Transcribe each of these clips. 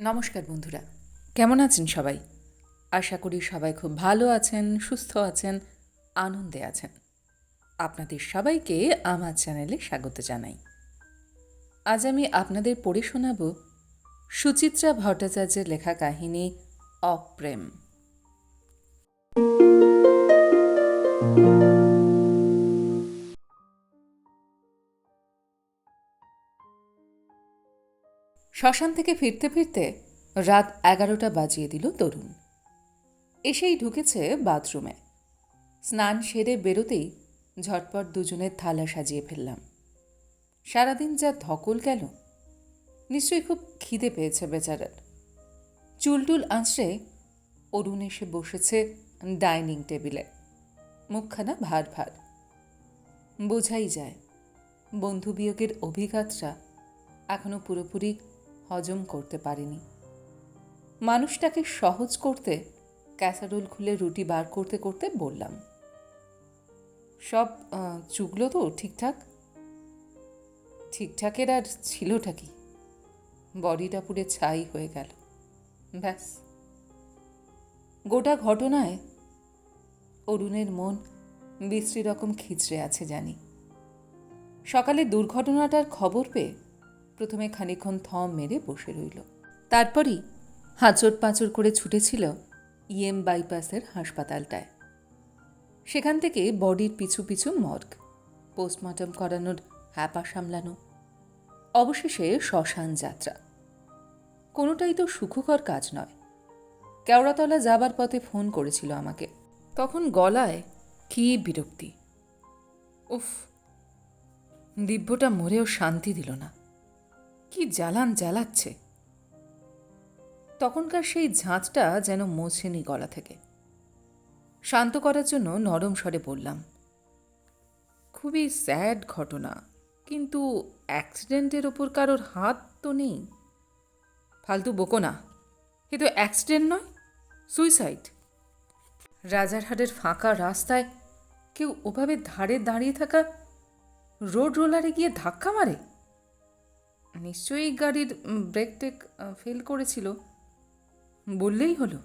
নমস্কার বন্ধুরা, কেমন আছেন সবাই? আশা করি সবাই খুব ভালো আছেন, সুস্থ আছেন, আনন্দে আছেন। আপনাদের সবাইকে আমার চ্যানেলে স্বাগত জানাই। আজ আমি আপনাদের পড়ে শোনাব সুচিত্রা ভট্টাচার্যের লেখা কাহিনী অপ্রেম। শ্মশান থেকে ফিরতে ফিরতে রাত এগারোটা বাজিয়ে দিল তরুণ। এসেই ঢুকেছে বাথরুমে। স্নান সেরে বেরোতেই ঝটপট দুজনের থালা সাজিয়ে ফেললাম। সারাদিন যা ধকল গেল, নিশ্চয়ই খুব খিদে পেয়েছে বেচারার। চুলটুল আঁচড়ে অরুণ এসে বসেছে ডাইনিং টেবিলে। মুখখানা ভার ভার। বোঝাই যায় বন্ধু বিয়োগের অভিঘাতটা এখনও পুরোপুরি হজম করতে পারিনি। মানুষটাকে সহজ করতে ক্যাসারোল খুলে রুটি বার করতে করতে বললাম। সব চুগলো তো ঠিকঠাক? ঠিকঠাকের আর ছিলটা কি? বডিটা পুরে ছাই হয়ে গেল। ব্যাস। গোটা ঘটনায় অরুণের মন বিশ্রী রকম খিচড়ে আছে জানি। সকালে দুর্ঘটনাটার খবর পেয়ে প্রথমে খানিক্ষণ থম মেরে বসে রইল। তারপরই হাঁচড় পাঁচড় করে ছুটেছিল ইএম বাইপাসের হাসপাতালটায়। সেখান থেকে বডির পিছু পিছু মর্গ, পোস্টমর্টম করানোর হ্যাপা সামলানো, অবশেষে শ্মশান যাত্রা। কোনোটাই তো সুখকর কাজ নয়। কেওড়াতলা যাবার পথে ফোন করেছিল আমাকে। তখন গলায় কি বিরক্তি। উফ, দিব্যটা মরেও শান্তি দিল না। কি জ্বালান জ্বালাচ্ছে? তখনকার সেই ঝাঁচটা যেন মোছেনি গলা থেকে। শান্ত করার জন্য নরম স্বরে বললাম, খুবই স্যাড ঘটনা, কিন্তু অ্যাক্সিডেন্টের ওপর কারোর হাত তো নেই। ফালতু বকো না, এ তো অ্যাক্সিডেন্ট নয়, সুইসাইড। রাজারহাটের ফাঁকা রাস্তায় কেউ ওভাবে ধারে দাঁড়িয়ে থাকা রোড রোলারে গিয়ে ধাক্কা মারে? নিশ্চয়ই গাড়ির ব্রেক টেক ফেল করেছিল। বললেই হলো,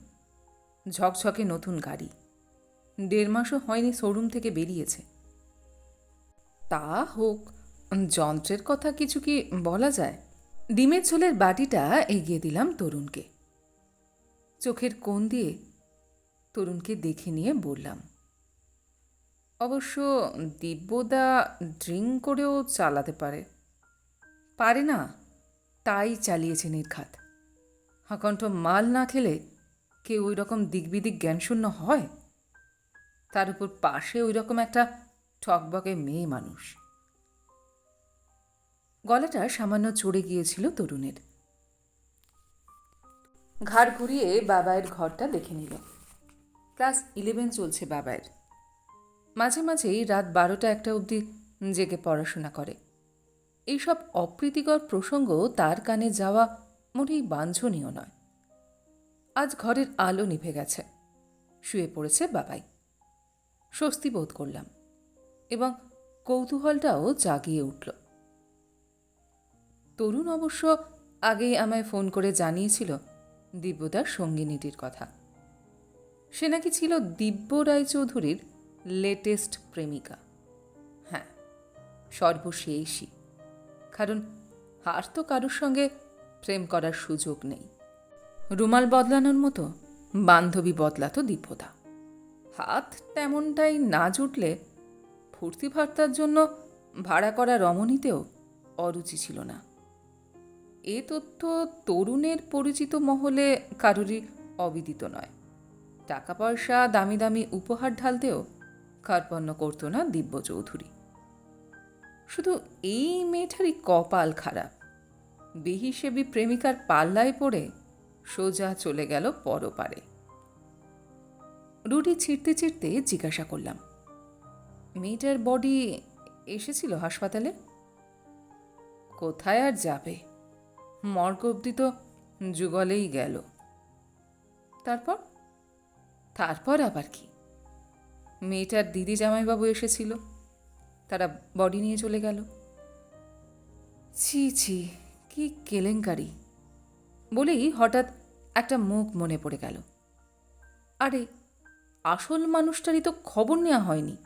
ঝকঝকে নতুন গাড়ি। দেড় মাসও হয়নি শোরুম থেকে বেরিয়েছে। তা হোক, যন্ত্রের কথা কিছু কি বলা যায়? ডিমের ঝোলের বাটিটা এগিয়ে দিলাম তরুণকে। চোখের কোণ দিয়ে তরুণকে দেখে নিয়ে বললাম, অবশ্য দিব্যদা ড্রিঙ্ক করেও চালাতে পারে। পারে না, তাই চালিয়েছে নির্ঘাত। হাকণ্ঠ মাল না খেলে কেউ ওই রকম দিকবিদিক জ্ঞানশূন্য হয়? তার উপর পাশে ওই রকম একটা ঠকবকে মেয়ে মানুষ। গলাটা সামান্য চড়ে গিয়েছিল তরুণের। ঘাড় ঘুরিয়ে বাবায়ের ঘরটা দেখে নিল। ক্লাস ইলেভেন চলছে বাবায়ের। মাঝে মাঝেই রাত বারোটা একটা অবধি জেগে পড়াশোনা করে। এইসব অপ্রীতিকর প্রসঙ্গ তার কানে যাওয়া মোটেই বাঞ্ছনীয় নয়। আজ ঘরের আলো নিভে গেছে। শুয়ে পড়েছে বাবাই। স্বস্তি বোধ করলাম এবং কৌতূহলটাও জাগিয়ে উঠল। তরুণ অবশ্য আগেই আমায় ফোন করে জানিয়েছিল দিব্যদার সঙ্গিনীটির কথা। সে নাকি ছিল দিব্য রায়চৌধুরীর লেটেস্ট প্রেমিকা। হ্যাঁ সর্বশেষই। কারণ আর তো কারুর সঙ্গে প্রেম করার সুযোগ নেই। রুমাল বদলানোর মতো বান্ধবী বদলাতো দিব্যদা হাত তেমনটাই না জুটলে ফুর্তি ফার্তার জন্য ভাড়া করা রমণীতেও অরুচি ছিল না। এ তথ্য তরুণের পরিচিত মহলে কারোরই অবিদিত নয়। টাকা পয়সা দামি দামি উপহার ঢালতেও কার্পণ্য করতো না দিব্য চৌধুরী শুধু এই মেয়েটারই কপাল খারাপ। বেহিসেবি প্রেমিকার পাল্লায় পড়ে সোজা চলে গেল পরপারে। রুটি ছিঁড়তে ছিঁড়তে জিজ্ঞাসা করলাম, মেয়েটার বডি এসেছিল হাসপাতালে? কোথায় আর যাবে? মর্গ অব্দি তো যুগলেই গেল। তারপর? তারপর আবার কি? মেয়েটার দিদি জামাইবাবু এসেছিল। তারা বডি নিয়ে চলে গেল। ছি ছি, কি কেলেঙ্কারি। বলেই হঠাৎ একটা মুখ মনে পড়ে গেল। আরে, আসল মানুষটারই তো খবর নেওয়া হয়নি।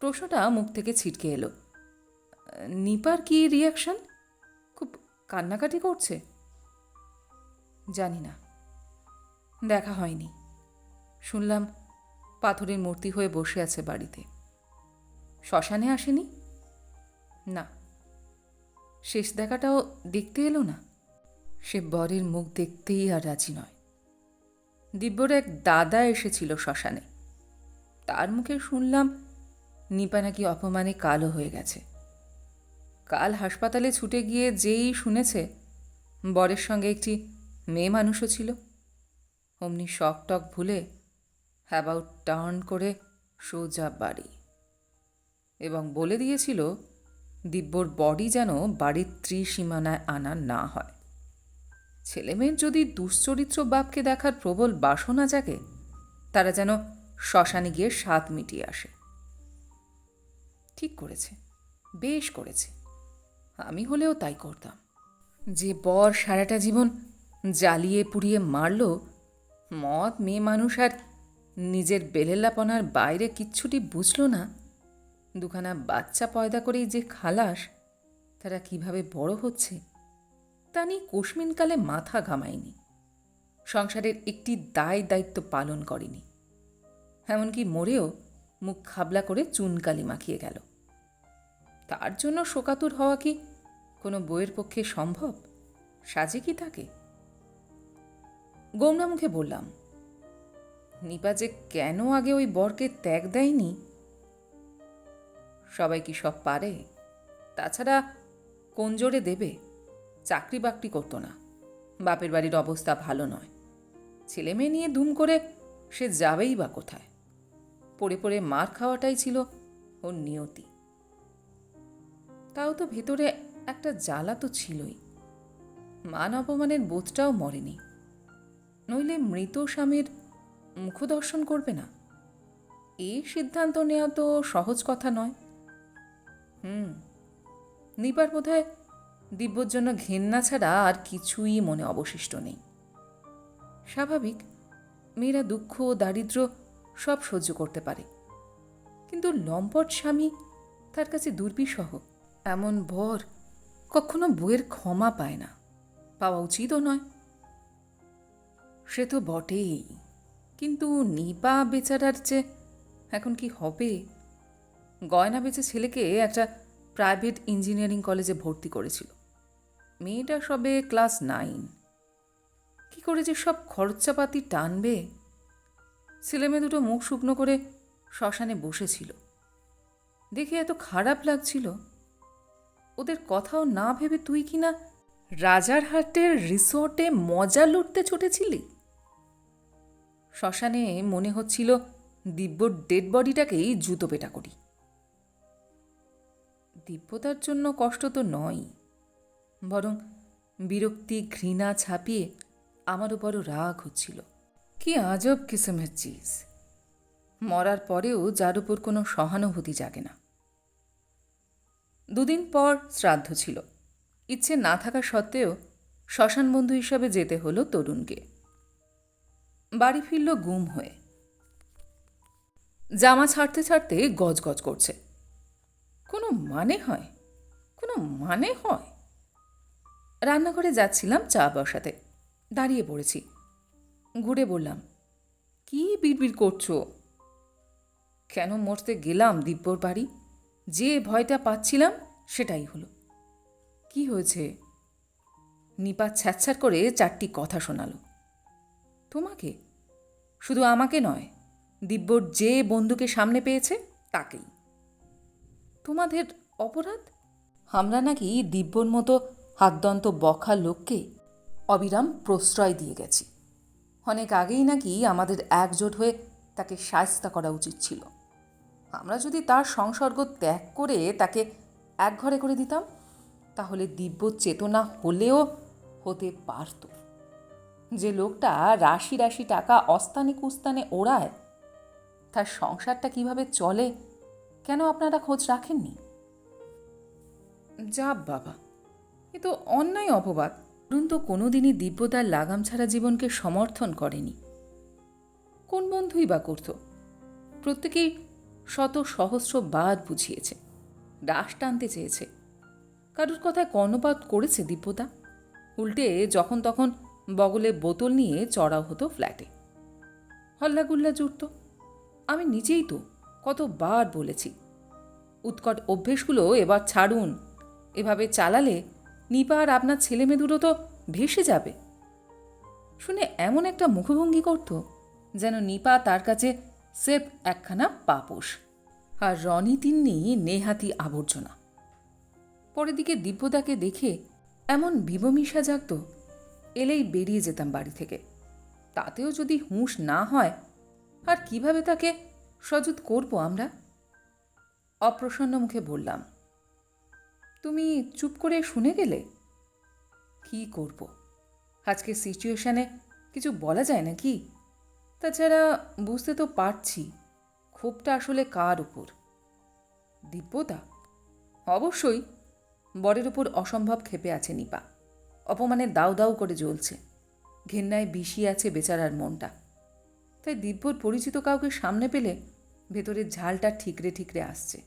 প্রশ্নটা মুখ থেকে ছিটকে এলো। নিপার কি রিয়াকশন খুব কান্নাকাটি করছে। জানি না। দেখা হয়নি। শুনলাম পাথরের মূর্তি হয়ে বসে আছে বাড়িতে। শ্মশানে আসেনি? না। শেষ দেখাটাও দেখতে এলো না? সে বরের মুখ দেখতেই আর রাজি নয়। দিব্যর এক দাদা এসেছিল শ্মশানে। তার মুখে শুনলাম, নিপা নাকি অপমানে কালো হয়ে গেছে। কাল হাসপাতালে ছুটে গিয়ে যেই শুনেছে, বরের সঙ্গে একটি মেয়ে মানুষও ছিল। অমনি শক টক ভুলে অ্যাবাউট টার্ন করে সোজা বাড়ি। এবং বলে দিয়েছিল, দিব্যর বডি যেন বাড়ির ত্রিসীমানায় আনা না হয়। ছেলেমেয়ের যদি দুশ্চরিত্র বাপকে দেখার প্রবল বাসনা জাগে, তারা যেন শ্মশানে গিয়ে স্বাদ মিটিয়ে আসে। ঠিক করেছে, বেশ করেছে। আমি হলেও তাই করতাম। যে বর সারাটা জীবন জ্বালিয়ে পুড়িয়ে মারল, মদ মেয়ে মানুষ আর নিজের বেলেলাপনার বাইরে কিচ্ছুটি বুঝল না। দুখানা বাচ্চা পয়দা করেই যে খালাস, তারা কীভাবে বড় হচ্ছে, তা নিয়ে কোশমিনকালে মাথা ঘামায়নি। সংসারের একটি দায় দায়িত্ব পালন করেনি। এমনকি মরেও মুখ খাবলা করে চুনকালি মাখিয়ে গেল। তার জন্য শোকাতুর হওয়া কি কোনো বইয়ের পক্ষে সম্ভব? সাজে কি তাকে? গোমরা মুখে বললাম, নিপা যে কেন আগে ওই বরকে ত্যাগ দেয়নি সবাই কি সব পারে? তাছাড়া কোন জোরে দেবে? চাকরি বাকরি করতো না। বাপের বাড়ির অবস্থা ভালো নয়। ছেলে মেয়ে নিয়ে ধুম করে সে যাবেই বা কোথায়। পড়ে পড়ে মার খাওয়াটাই ছিল ওর নিয়তি। তাও তো ভেতরে একটা জ্বালা তো ছিলই। মান অপমানের বোধটাও মরেনি। নইলে মৃত স্বামীর মুখদর্শন করবে না। এই সিদ্ধান্ত নেওয়া তো সহজ কথা নয়। হুম। নিপার বোধহয় দিব্যর জন্য ঘেন্না ছাড়া আর কিছুই মনে অবশিষ্ট নেই। স্বাভাবিক, মেয়েরা দুঃখ দারিদ্র সব সহ্য করতে পারে। কিন্তু লম্পট স্বামী তার কাছে দুর্বিষহ। এমন বর কখনো বইয়ের ক্ষমা পায় না। পাওয়া উচিতও নয়। সে তো বটেই। কিন্তু নিপা বেচারার যে এখন কি হবে? গয়না বেচে ছেলেকে একটা প্রাইভেট ইঞ্জিনিয়ারিং কলেজে ভর্তি করেছিল। মেয়েটা সবে ক্লাস নাইন। কি করে যে সব খরচাপাতি টানবে? ছেলেমেয়ে দুটো মুখ শুকনো করে শ্মশানে বসেছিল। দেখে এত খারাপ লাগছিল। ওদের কথাও না ভেবে তুই কি না রাজারহাটের রিসর্টে মজা লুটতে ছুটেছিলি শ্মশানে মনে হচ্ছিল দিব্যর ডেড বডিটাকেই জুতো পেটা করি। দিব্যতার জন্য কষ্ট তো নয়। বরং বিরক্তি, ঘৃণা ছাপিয়ে আমারও বড় রাগ হচ্ছিল। কি আজব কিসমের চিজ। মরার পরেও যার উপর কোনো সহানুভূতি জাগে না। দুদিন পর শ্রাদ্ধ ছিল। ইচ্ছে না থাকা সত্ত্বেও শ্মশান বন্ধু হিসাবে যেতে হলো তরুণকে। বাড়ি ফিরল গুম হয়ে। জামা ছাড়তে ছাড়তে গজগজ করছে। কোনো মানে হয়? কোনো মানে হয়? রান্নাঘরে যাচ্ছিলাম চা বসাতে। দাঁড়িয়ে পড়েছি। ঘুরে বললাম, কি বিড়বিড় করছ? কেন মরতে গেলাম দিব্যর বাড়ি? যে ভয়টা পাচ্ছিলাম সেটাই হলো। কি হয়েছে? নিপা ছ্যাচ্ছার করে চারটি কথা শোনালো। তোমাকে? শুধু আমাকে নয়, দিব্যর যে বন্ধুকে সামনে পেয়েছে তাকেই। তোমাদের অপরাধ? আমরা নাকি দিব্যর মতো হাতদন্ত বখা লোককে অবিরাম প্রশ্রয় দিয়ে গেছি। অনেক আগেই নাকি আমাদের একজোট হয়ে তাকে সায়স্তা করা উচিত ছিল। আমরা যদি তার সংসর্গ ত্যাগ করে তাকে এক ঘরে করে দিতাম, তাহলে দিব্য চেতনা হলেও হতে পারত। যে লোকটা রাশি রাশি টাকা অস্তানে কুস্তানে ওড়ায়, তার সংসারটা কীভাবে চলে কেন আপনারা খোঁজ রাখেননি? যা বাবা, এ তো অন্যায় অপবাদ। তরুণ তো কোনোদিনই দিব্যদার লাগাম ছাড়া জীবনকে সমর্থন করেনি। কোন বন্ধুই বা করত? প্রত্যেকেই শত সহস্র বার বুঝিয়েছে রাশ টানতে চেয়েছে। কারুর কথায় কর্ণপাত করেছে দিব্যদা উল্টে যখন তখন বগলে বোতল নিয়ে চড়াও হতো ফ্ল্যাটে। হল্লাগুল্লা জুড়ত আমি নিজেই তো কতবার বলেছি। উৎকট অভ্যেসগুলো এবার ছাড়ুন। এভাবে চালালে নিপা আর আপনার ছেলেমেয়েদুরো তো ভেসে যাবে। শুনে এমন একটা মুখভঙ্গি করত যেন নিপা তার কাছে সেফ একখানা পাপোশ আর রনি তিন্নি নেহাতি আবর্জনা। পরের দিকে দিব্যদাকে দেখে এমন বিবমিশা জাগত, এলেই বেরিয়ে যেতাম বাড়ি থেকে। তাতেও যদি হুঁশ না হয়, আর কীভাবে তাকে সজুত করব আমরা? অপ্রসন্ন মুখে বললাম, তুমি চুপ করে শুনে গেলে কি করব? আজকে সিচুয়েশনে কিছু বলা যায় না কি তাছাড়া বুঝতে তো পারছি ক্ষোভটা আসলে কার উপর। দিব্যতা? অবশ্যই বরের উপর অসম্ভব ক্ষেপে আছে নিপা। অপমানে দাউ দাউ করে জ্বলছে। ঘেন্নায় বিষিয়ে আছে বেচারার মনটা। তাই দিব্যর পরিচিত কাউকে সামনে পেলে ভেতরের ঝালটা ঠিকরে ঠিকরে আসছে।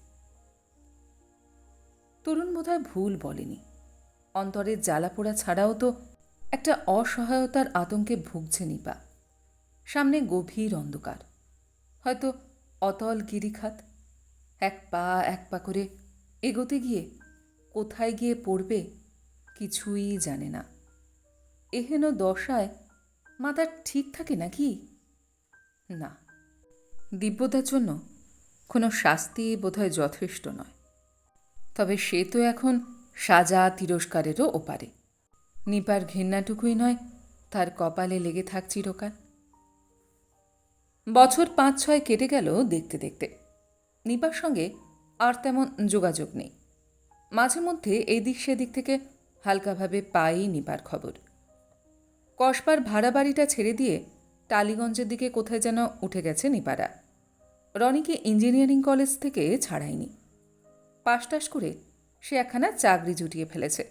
তরুণ বোধহয় ভুল বলেনি। অন্তরের জ্বালা পোড়া ছাড়াও তো একটা অসহায়তার আতঙ্কে ভুগছে নিপা। সামনে গভীর অন্ধকার। হয়তো অতল গিরিখাত। এক পা এক পা করে এগোতে গিয়ে কোথায় গিয়ে পড়বে কিছুই জানে না। এহেন দশায় মাথা ঠিক থাকে নাকি? না। দিব্যতার জন্য কোনো শাস্তি বোধহয় যথেষ্ট নয়। তবে সে তো এখন সাজা তিরস্কারেরও ওপারে। নিপার ঘেন্নাটুকুই নয়, তার কপালে লেগে থাক চিরকাল। বছর পাঁচ ছয় কেটে গেল দেখতে দেখতে। নিপার সঙ্গে আর তেমন যোগাযোগ নেই। মাঝে মধ্যে এই দিক সেদিক থেকে হালকাভাবে পাই নিপার খবর। কসবার ভাড়া বাড়িটা ছেড়ে দিয়ে টালিগঞ্জের দিকে কোথায় যেন উঠে গেছে নিপারা রনিকে ইঞ্জিনিয়ারিং কলেজ থেকে ছাড়ায়নি। পাশটাস করে সে একখানা চাকরি জুটিয়ে ফেলেছে।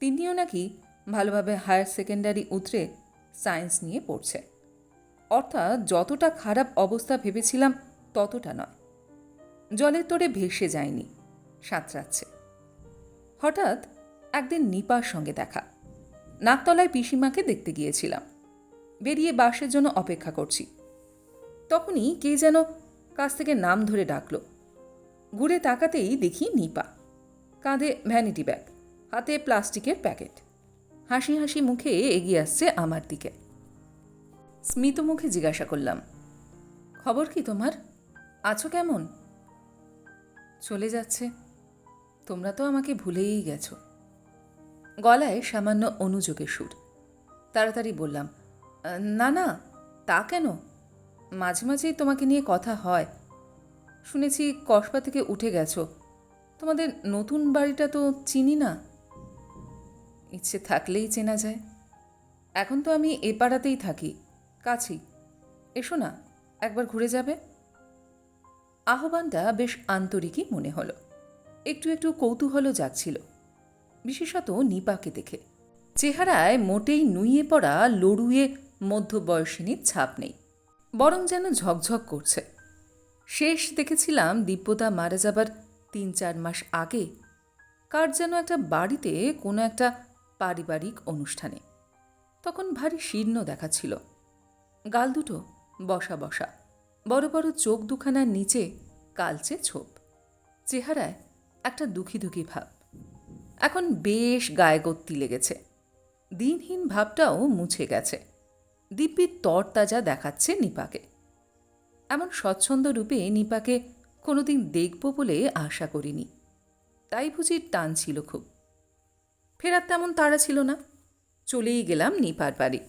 তিনিও নাকি ভালোভাবে হায়ার সেকেন্ডারি উতরে সায়েন্স নিয়ে পড়ছে। অর্থাৎ যতটা খারাপ অবস্থা ভেবেছিলাম ততটা নয়। জলের তোরে ভেসে যায়নি, সাঁতরাচ্ছে। হঠাৎ একদিন নিপার সঙ্গে দেখা। নাকতলায় পিসিমাকে দেখতে গিয়েছিলাম। বেরিয়ে বাসের জন্য অপেক্ষা করছি। তখনই কে যেন কাছ থেকে নাম ধরে ডাকলো। ঘুরে তাকাতেই দেখি নিপা। কাঁধে ভ্যানিটি ব্যাগ হাতে প্লাস্টিকের প্যাকেট। হাসি হাসি মুখে এগিয়ে আসছে আমার দিকে। স্মিত মুখে জিজ্ঞাসা করলাম খবর কি তোমার? আছো কেমন? চলে যাচ্ছে। তোমরা তো আমাকে ভুলেই গেছো। গলায় সামান্য অনুযোগের সুর। তাড়াতাড়ি বললাম "আহ, না না, তা কেন? মাঝে মাঝেই তোমাকে নিয়ে কথা হয়। শুনেছি কসবা থেকে উঠে গেছো। তোমাদের নতুন বাড়িটা তো চিনি না। ইচ্ছে থাকলেই চেনা যায়। এখন তো আমি এ পাড়াতেই থাকি, কাছেই। এসো না, একবার ঘুরে যাবে। আহ্বানটা বেশ আন্তরিকই মনে হলো। একটু একটু কৌতূহলও জাগছিল। বিশেষত নিপাকে দেখে। চেহারায় মোটেই নুইয়ে পড়া লড়ুয়ে মধ্যবয়সিনীর ছাপ নেই। বরং যেন ঝকঝক করছে। শেষ দেখেছিলাম দিব্যতা মারা যাবার তিন চার মাস আগে কার যেন একটা বাড়িতে কোনো একটা পারিবারিক অনুষ্ঠানে। তখন ভারী শীর্ণ দেখাচ্ছিল গাল দুটো বসা বসা, বড় বড় চোখ দুখানার নিচে কালচে ছোপ, চেহারায় একটা দুঃখী দুঃখী ভাব। এখন বেশ গায়ে গত্তি লেগেছে। দিনহীন ভাবটাও মুছে গেছে। দিব্যি তরতাজা দেখাচ্ছে নিপাকে। এমন স্বচ্ছন্দ রূপে নিপাকে কোনোদিন দেখব বলে আশা করিনি। তাই বুঝি টান ছিল খুব। ফেরার তেমন তাড়া ছিল না। চলেই গেলাম নিপার বাড়ি।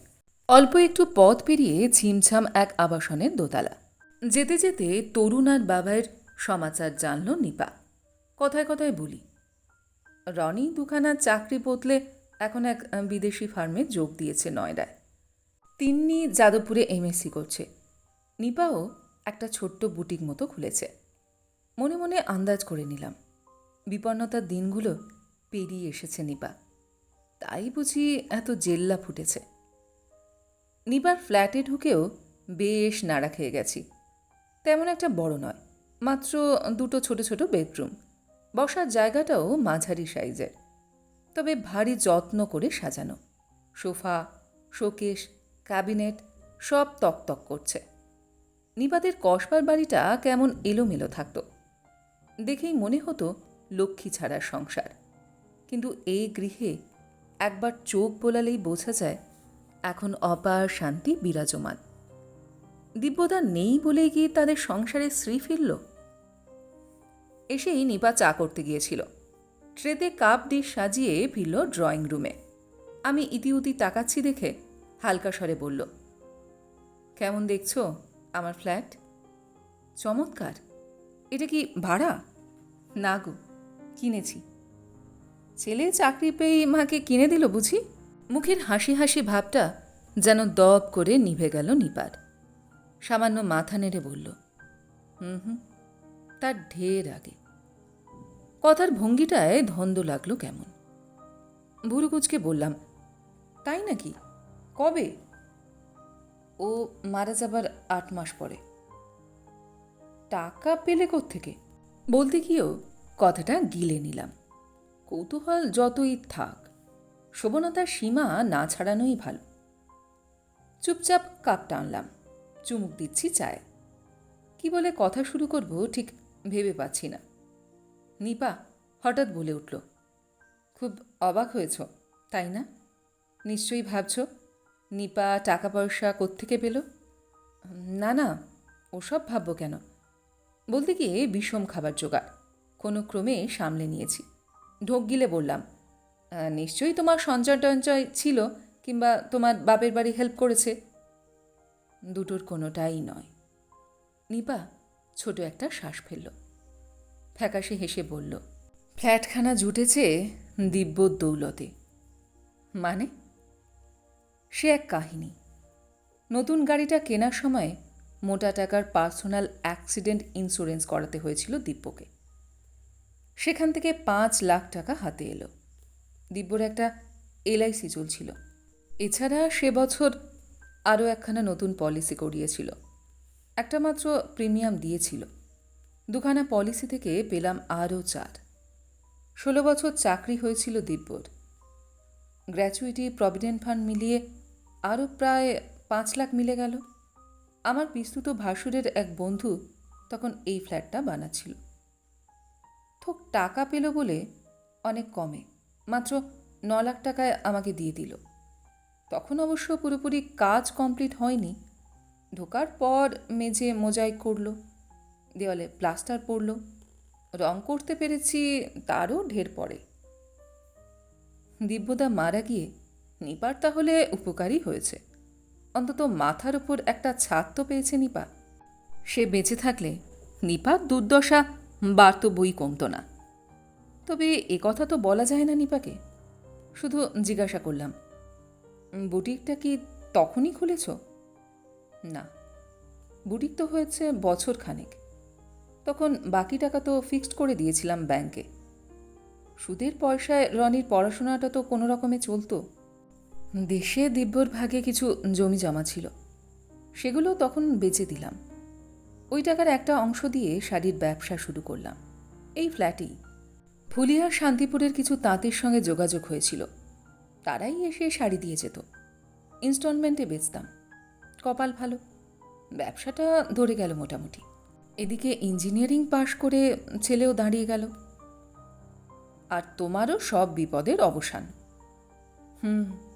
অল্প একটু পথ পেরিয়ে ঝিমঝাম এক আবাসনের দোতলা। যেতে যেতে তরুণ আর বাবার সমাচার জানল নিপা। কথায় কথায় বলি, রনি দুখানা চাকরি বদলে এখন এক বিদেশি ফার্মে যোগ দিয়েছে নয়ডায়। তিন্নি যাদবপুরে এমএসসি করছে। নিপাও একটা ছোট্ট বুটিক মতো খুলেছে। মনে মনে আন্দাজ করে নিলাম, বিপন্নতার দিনগুলো পেরিয়ে এসেছে নিপা। তাই বুঝি এত জেল্লা ফুটেছে। নিবার ফ্ল্যাটে ঢুকেও বেশ নাড়া খেয়ে গেছি। তেমন একটা বড় নয়, মাত্র দুটো ছোট ছোট বেডরুম। বসার জায়গাটাও মাঝারি সাইজের। তবে ভারী যত্ন করে সাজানো। সোফা, শোকেশ ক্যাবিনেট সব তকতক করছে। নিপাদের কসবার বাড়িটা কেমন এলোমেলো থাকত। দেখেই মনে হতো লক্ষ্মী ছাড়ার সংসার। কিন্তু এই গৃহে একবার চোখ বোলালেই বোঝা যায়, এখন অপার শান্তি বিরাজমান। দিব্যদা নেই বলেই গিয়ে তাদের সংসারে শ্রী ফিরল? এসেই নিপা চা করতে গিয়েছিল। ট্রেতে কাপ দিয়ে সাজিয়ে ফিরল ড্রয়িং রুমে। আমি ইতিউতি তাকাচ্ছি দেখে হালকা স্বরে বলল, কেমন দেখছ আমার ফ্ল্যাট? চমৎকার। এটা কি ভাড়া? না গো, কিনেছি। ছেলে চাকরি পেয়ে মাকে কিনে দিল বুঝি? মুখের হাসি হাসি ভাবটা যেন দব করে নিভে গেল নিপার। সামান্য মাথা নেড়ে বলল, হুম হুম, তার ঢের আগে। কথার ভঙ্গিটায় ধন্দ লাগল কেমন? বুড়ুকুচকে বললাম, তাই নাকি? কবে? ও মারা যাবার আট মাস পরে। টাকা পেলে থেকে বলতে গিয়েও কথাটা গিলে নিলাম। কৌতূহল যতই থাক শোভনতার সীমা না ছাড়ানোই ভালো। চুপচাপ কাপ টানলাম চুমুক দিচ্ছি চায়। কি বলে কথা শুরু করব ঠিক ভেবে পাচ্ছি না। নিপা হঠাৎ বলে উঠল, খুব অবাক হয়েছ, তাই না? নিশ্চয়ই ভাবছ নিপা টাকা পয়সা কোত্থেকে পেল? না না, ওসব ভাববো কেন? বলতে গিয়ে বিষম খাবার জোগাড়, কোনো ক্রমে সামলে নিয়েছি। ঢোক গিলে বললাম নিশ্চয়ই তোমার সঞ্চয় টঞ্চয় ছিল কিংবা তোমার বাপের বাড়ি হেল্প করেছে? দুটোর কোনোটাই নয়। নিপা ছোট একটা শ্বাস ফেলল। ফ্যাকাশে হেসে বলল, ফ্ল্যাটখানা জুটেছে দিব্য দৌলতে। মানে? সে এক কাহিনী। নতুন গাড়িটা কেনার সময় মোটা টাকার পার্সোনাল অ্যাক্সিডেন্ট ইন্স্যুরেন্স করাতে হয়েছিল দিব্যকে। সেখান থেকে পাঁচ লাখ টাকা হাতে এলো। দিব্যর একটা এলআইসি চলছিল। এছাড়া সে বছর আরও একখানা নতুন পলিসি করিয়েছিল। একটা মাত্র প্রিমিয়াম দিয়েছিল। দুখানা পলিসি থেকে পেলাম আরও চার। ষোলো বছর চাকরি হয়েছিল দিব্যর। গ্র্যাচুইটি প্রভিডেন্ট ফান্ড মিলিয়ে আরও প্রায় পাঁচ লাখ মিলে গেল। আমার বিস্তুত ভাসুরের এক বন্ধু তখন এই ফ্ল্যাটটা বানাচ্ছিল। থোক টাকা পেল বলে অনেক কমে, মাত্র ন লাখ টাকায় আমাকে দিয়ে দিল। তখন অবশ্য পুরোপুরি কাজ কমপ্লিট হয়নি। ঢোকার পর মেঝে মোজাইক করল, দেওয়ালে প্লাস্টার পড়ল রং করতে পেরেছি তারও ঢের পড়ে দিব্যদা মারা গিয়ে নিপার তাহলে উপকারী হয়েছে। অন্তত মাথার উপর একটা ছাদ তো পেয়েছে নিপা। সে বেঁচে থাকলে নিপার দুর্দশা বাড়ত বই কমতো না। তবে এ কথা তো বলা যায় না নিপাকে। শুধু জিজ্ঞাসা করলাম, বুটিকটা কি তখনই খুলেছ? না, বুটিক তো হয়েছে বছর খানেক। তখন বাকি টাকা তো ফিক্সড করে দিয়েছিলাম ব্যাংকে সুদের পয়সায় রনির পড়াশোনাটা তো কোনো রকমে চলতো। দেশে দিব্যর ভাগে কিছু জমি জমা ছিল। সেগুলো তখন বেচে দিলাম। ওই টাকার একটা অংশ দিয়ে শাড়ির ব্যবসা শুরু করলাম। এই ফ্ল্যাটেই। ফুলিয়ার শান্তিপুরের কিছু তাঁতের সঙ্গে যোগাযোগ হয়েছিল। তারাই এসে শাড়ি দিয়ে যেত। ইনস্টলমেন্টে বেচতাম। কপাল ভালো। ব্যবসাটা ধরে গেল মোটামুটি। এদিকে ইঞ্জিনিয়ারিং পাশ করে ছেলেও দাঁড়িয়ে গেল। আর তোমারও সব বিপদের অবসান। হুম।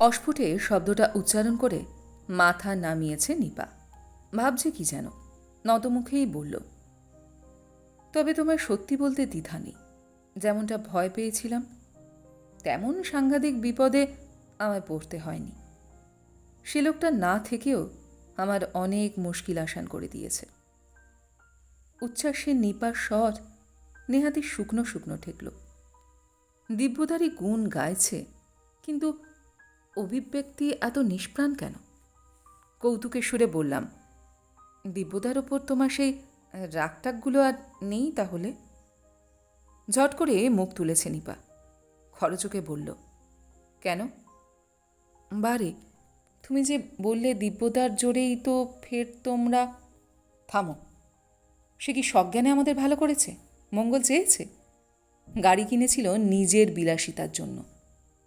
অস্ফুটে শব্দটা উচ্চারণ করে মাথা নামিয়েছে নিপা। ভাবছে কি যেন, নতমুখেই বলল, তবে তোমায় সত্যি বলতে দ্বিধা নেই। যেমনটা ভয় পেয়েছিলাম, তেমন সাংঘাতিক বিপদে আমায় পড়তে হয়নি। সে লোকটা না থেকেও আমার অনেক মুশকিল আসান করে দিয়েছে। উচ্ছ্বাসের নিপার স্বর নেহাতি শুকনো শুকনো ঠেকল। দিব্যদারি গুণ গাইছে, কিন্তু অভিব্যক্তি এত নিষ্প্রাণ কেন? কৌতুকের সুরে বললাম, দিব্যদার ওপর তোমার সেই রাগটাকগুলো আর নেই তাহলে? ঝট করে মুখ তুলেছে নিপা। খরচকে বলল, কেন? বারে, তুমি যে বললে দিব্যদার জোরেই তো ফের তোমরা, থামো। সে কি সজ্ঞানে আমাদের ভালো করেছে? মঙ্গল চেয়েছে? গাড়ি কিনেছিল নিজের বিলাসিতার জন্য,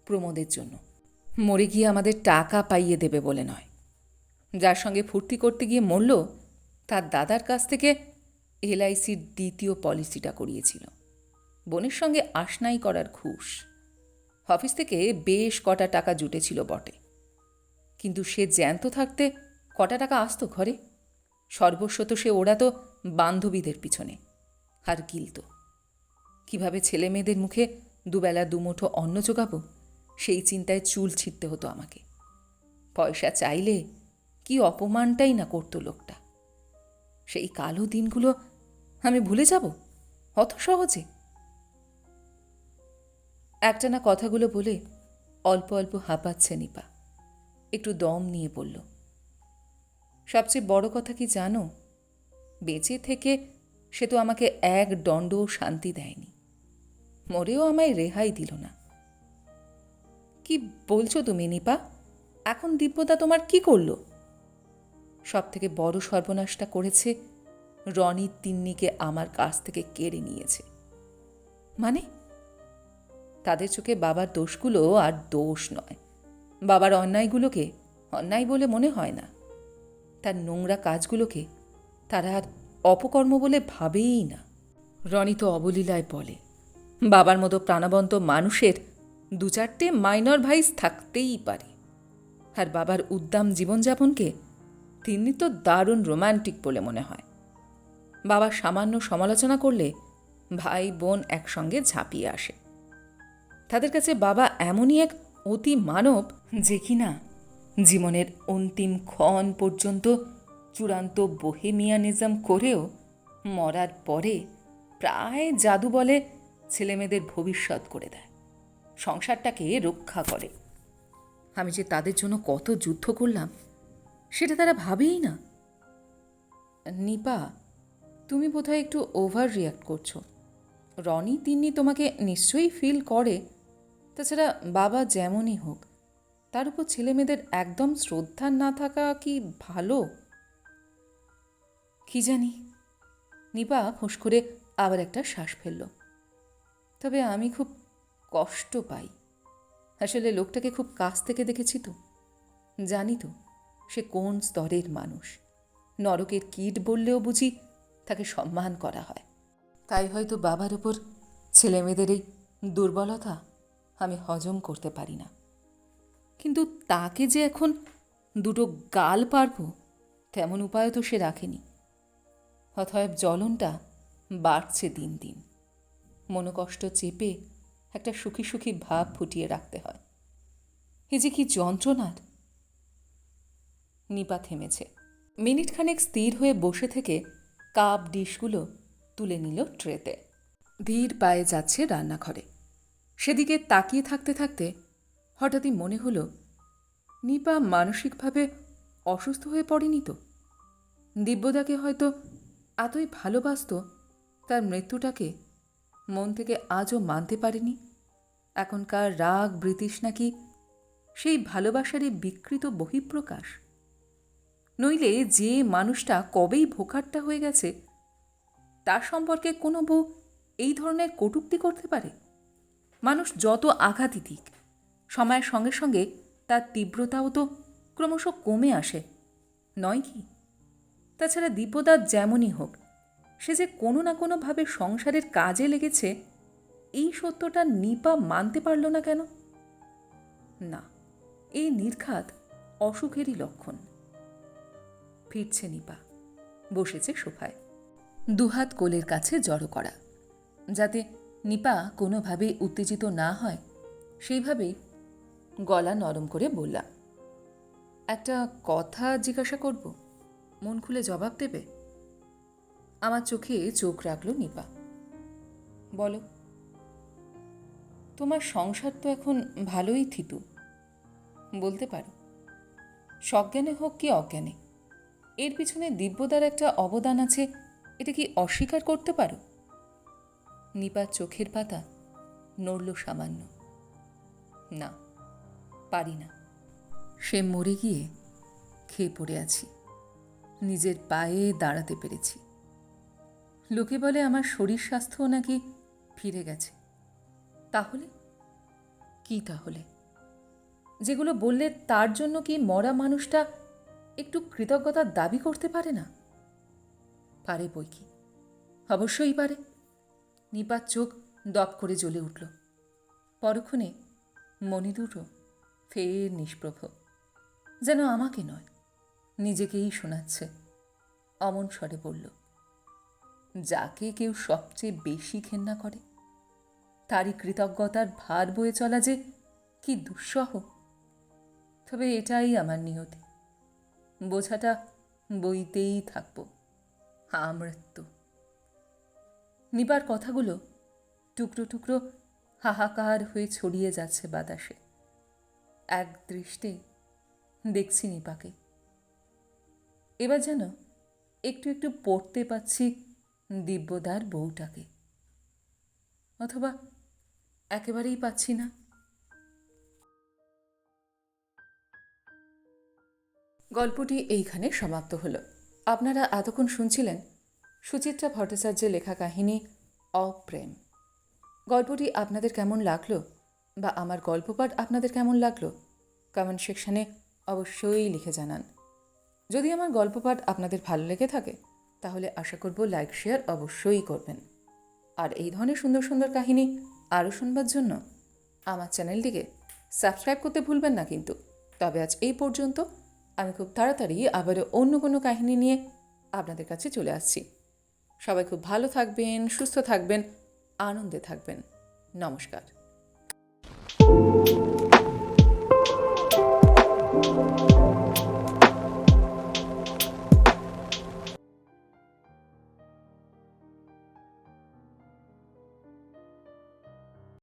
প্রমোদের জন্য। মরে গিয়ে আমাদের টাকা পাইয়ে দেবে বলে নয়। যার সঙ্গে ফুর্তি করতে গিয়ে মরল, তার দাদার কাছ থেকে এলআইসির দ্বিতীয় পলিসিটা করিয়েছিল। বোনের সঙ্গে আসনাই করার ঘুষ। অফিস থেকে বেশ কটা টাকা জুটেছিল বটে। কিন্তু সে জ্যান্ত থাকতে কটা টাকা আসতো ঘরে? সর্বস্ব তো সে ওড়াতো বান্ধবীদের পিছনে, আর গিলত। কীভাবে ছেলে মেয়েদের মুখে দুবেলা দুমুঠো অন্ন জোগাবো? সেই চিন্তায় চুল ছিঁড়তে হতো আমাকে। পয়সা চাইলে কি অপমানটাই না করতো লোকটা। সেই কালো দিনগুলো আমি ভুলে যাব? অত সহজে? একটানা কথাগুলো বলে অল্প অল্প হাঁপাচ্ছে নিপা। একটু দম নিয়ে বলল, সবচেয়ে বড় কথা কি জানো? বেঁচে থেকে সে তো আমাকে এক দণ্ডও শান্তি দেয়নি। মরেও আমায় রেহাই দিল না। কি বলছো তুমি, নিপা? এখন দিব্যদা তোমার কি করল? সব থেকে বড় সর্বনাশটা করেছে রনির তিন্নিকে আমার কাছ থেকে কেড়ে নিয়েছে। মানে? তাদের চোখে বাবার দোষগুলো আর দোষ নয়। বাবার অন্যায়গুলোকে, অন্যায় বলে মনে হয় না। তার নোংরা কাজগুলোকে তারা আর অপকর্ম বলে ভাবেই না। রনি তো অবলীলায় বলে, বাবার মতো প্রাণবন্ত মানুষের দু চারটে মাইনর ভাইস থাকতেই পারে। আর বাবার উদ্দাম জীবনযাপনকে তিনি তো দারুণ রোম্যান্টিক বলে মনে হয়। বাবা সামান্য সমালোচনা করলে ভাই বোন একসঙ্গে ঝাঁপিয়ে আসে। তাদের কাছে বাবা এমনই এক অতি মানব যে কিনা জীবনের অন্তিম ক্ষণ পর্যন্ত চূড়ান্ত বোহেমিয়ানিজম করেও মরার পরে প্রায় জাদু বলে ছেলেমেয়েদের ভবিষ্যৎ করে দেয়। সংসারটাকে রক্ষা করে। আমি যে তাদের জন্য কত যুদ্ধ করলাম, সেটা তারা ভাবেই না। নিপা, তুমি বোধহয় একটু ওভার রিয়াক্ট করছ। রনি, তিন্নি তোমাকে নিশ্চয়ই ফিল করে। তাছাড়া বাবা যেমনই হোক, তার উপর ছেলেমেয়েদের একদম শ্রদ্ধা না থাকা কি ভালো? কি জানি। নিপা ফোঁস করে আবার একটা শ্বাস ফেলল। তবে আমি খুব কষ্ট পাই। আসলে লোকটাকে খুব কাছ থেকে দেখেছি তো। জানি তো, সে কোন স্তরের মানুষ। নরকের কীট বললেও বুঝি তাকে সম্মান করা হয়। তাই হয়তো বাবার উপর ছেলেমেয়েদের এই দুর্বলতা আমি হজম করতে পারি না। কিন্তু তাকে যে এখন দুটো গাল পারব, তেমন উপায় তো সে রাখেনি। অতএব জ্বলনটা বাড়ছে দিন দিন। মনোকষ্ট চেপে একটা সুখী সুখী ভাব ফুটিয়ে রাখতে হয়। এ যে কি যন্ত্রণার? নিপা থেমেছে। মিনিট খানেক স্থির হয়ে বসে থেকে কাপ ডিশগুলো তুলে নিল ট্রেতে। ধীর পায়ে যাচ্ছে রান্নাঘরে। সেদিকে তাকিয়ে থাকতে থাকতে হঠাৎই মনে হলো, নিপা মানসিকভাবে অসুস্থ হয়ে পড়েনি তো? দিব্যদাকে হয়তো এতই ভালোবাসত, তার মৃত্যুটাকে মন থেকে আজও মানতে পারেনি? এখনকার রাগ ব্রিটিশ নাকি সেই ভালোবাসারই বিকৃত বহিঃপ্রকাশ? নইলে যে মানুষটা কবেই ভোকাট্টা হয়ে গেছে, তার সম্পর্কে কোনো বউ এই ধরনের কটূক্তি করতে পারে? মানুষ যত আঘাতই দিক, সময়ের সঙ্গে সঙ্গে তার তীব্রতাও তো ক্রমশ কমে আসে, নয় কি? তাছাড়া দীপদার যেমনই হোক, সে যে কোনো না কোনোভাবে সংসারের কাজে লেগেছে এই সত্যটা নিপা মানতে পারল না কেন? না, এই নির্ঘাত অসুখেরই লক্ষণ। ফিরছে নিপা, বসেছে সোফায়। দুহাত কোলের কাছে জড়ো করা, যাতে নিপা কোনোভাবে উত্তেজিত না হয়, সেইভাবেই গলা নরম করে বললাম, একটা কথা জিজ্ঞাসা করব? মন খুলে জবাব দেবে? আমার চোখে চোখ রাখল নিপা। বলো। তোমার সংসার তো এখন ভালোই থিতু। বলতে পারো। সজ্ঞানে হোক কি অজ্ঞানে, এর পিছনে দিব্যদার একটা অবদান আছে, এটা কি অস্বীকার করতে পারো? নিপার চোখের পাতা নড়ল সামান্য। না, পারি না। সে মরে গিয়ে খেয়ে পড়ে আছি। নিজের পায়ে দাঁড়াতে পেরেছি। লোকে বলে আমার শরীর স্বাস্থ্যও নাকি ফিরে গেছে। তাহলে? কি তাহলে? যেগুলো বললে তার জন্য কি মরা মানুষটা একটু কৃতজ্ঞতার দাবি করতে পারে না? পারে বই কি? অবশ্যই পারে। নিপাত চোখ দপ করে জ্বলে উঠল। পরক্ষণে মণি দুটো ফের নিষ্প্রভ। যেন আমাকে নয়, নিজেকেই শোনাচ্ছে। অমন স্বরে বলল, যাকে কেউ সবচেয়ে বেশি ঘেন্না করে? তারই কৃতজ্ঞতার ভার বয়ে চলা যে কি দুঃসহ। তবে এটাই আমার নিয়তি। বোঝাটা বইতেই থাকব। আমৃত্যু। নিবার কথাগুলো টুকরো টুকরো হাহাকার হয়ে ছড়িয়ে যাচ্ছে বাতাসে। এক দৃষ্টে দেখছি নিপাকে। এবার যেন একটু একটু পড়তে পাচ্ছি দিব্যদার বউটাকে। অথবা একেবারেই পাচ্ছি না। গল্পটি এইখানে সমাপ্ত হলো। আপনারা এতক্ষণ শুনছিলেন সুচিত্রা ভট্টাচার্যের লেখা কাহিনী অপ্রেম। গল্পটি আপনাদের কেমন লাগল বা আমার গল্পপাঠ আপনাদের কেমন লাগল কমেন্ট সেকশানে অবশ্যই লিখে জানান। যদি আমার গল্পপাঠ আপনাদের ভালো লেগে থাকে, তাহলে আশা করব লাইক, শেয়ার অবশ্যই করবেন। আর এই ধরনের সুন্দর সুন্দর কাহিনী আরও শুনবার জন্য আমার চ্যানেলটিকে সাবস্ক্রাইব করতে ভুলবেন না কিন্তু। তবে আজ এই পর্যন্ত আমি খুব তাড়াতাড়ি আবারও অন্য কোনো কাহিনী নিয়ে আপনাদের কাছে চলে আসছি। সবাই খুব ভালো থাকবেন, সুস্থ থাকবেন, আনন্দে থাকবেন। নমস্কার।